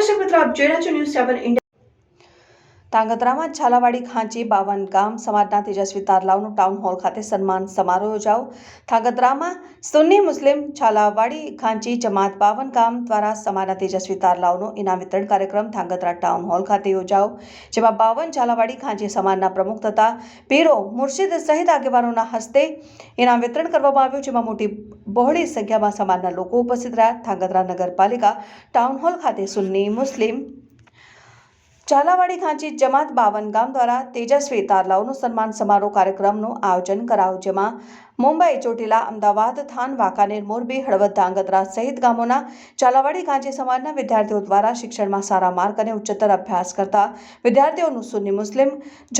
આપ જોઈ રહ્યા છો ન્યૂઝ સેવન ઇન્ડિયા તાંગધ્રામાં છાલાવાડી ખાંચી બાવન ગામ સમાજના તેજસ્વી તારલાવનું ટાઉન હોલ ખાતે સન્માન સમારોહ યોજાયો. થાંગધ્રામાં સુન્ની મુસ્લિમ છાલાવાડી ખાંચી જમાત બાવન ગામ દ્વારા સમાજના તેજસ્વી તારલાવનો ઇનામ વિતરણ કાર્યક્રમ થાંગધ્રા ટાઉન હોલ ખાતે યોજાયો. જેમાં બાવન છાલાવાડી ખાંચી સમાજના પ્રમુખ તથા પીરો મુર્શિદ સહિત આગેવાનોના હસ્તે ઇનામ વિતરણ કરવામાં આવ્યું. જેમાં મોટી બહોળી સંખ્યામાં સમાજના લોકો ઉપસ્થિત રહ્યા. ધાંગધ્રા નગરપાલિકા ટાઉન હોલ ખાતે સુન્ની મુસ્લિમ ઝાલાવાડી ખાંચી જમાત બાવન ગામ દ્વારા તેજસ્વી તારલાઓનું સન્માન સમારોહ કાર્યક્રમનું આયોજન કરાયું, જેમાં મુંબઈ, ચોટીલા, અમદાવાદ, થાન, વાંકાનેર, મોરબી, હળવદ, ધાંગધ્રા સહિત ગામોના ઝાલાવાડી ખાંચી સમાજના વિદ્યાર્થીઓ દ્વારા શિક્ષણમાં સારા માર્ક અને ઉચ્ચતર અભ્યાસ કરતા વિદ્યાર્થીઓનું સુન્ની મુસ્લિમ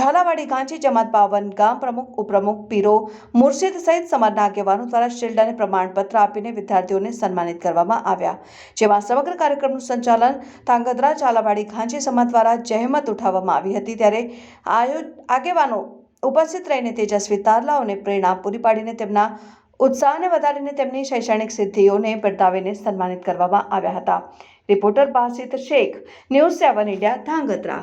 ઝાલાવાડી ખાંચી જમાત બાવન ગામ પ્રમુખ, ઉપપ્રમુખ, પીરો મુર્શિદ સહિત સમાજના આગેવાનો દ્વારા શિલ્ડ અને પ્રમાણપત્ર આપીને વિદ્યાર્થીઓને સન્માનિત કરવામાં આવ્યા, જેમાં સમગ્ર કાર્યક્રમનું સંચાલન ધાંગધ્રા ઝાલાવાડી ખાંચી સમાજ દ્વારા જહેમત ઉઠાવવામાં આવી હતી ત્યારે આયો, આગેવાનો ઉપસ્થિત રહીને તેજસ્વી તારલાઓને પ્રેરણા પૂરી પાડીને તેમના ઉત્સાહને વધારીને તેમની શૈક્ષણિક સિદ્ધિઓને બિરદાવીને સન્માનિત કરવામાં આવ્યા હતા. Reporter Basit Shaikh, news seven India, Dhrangadhra.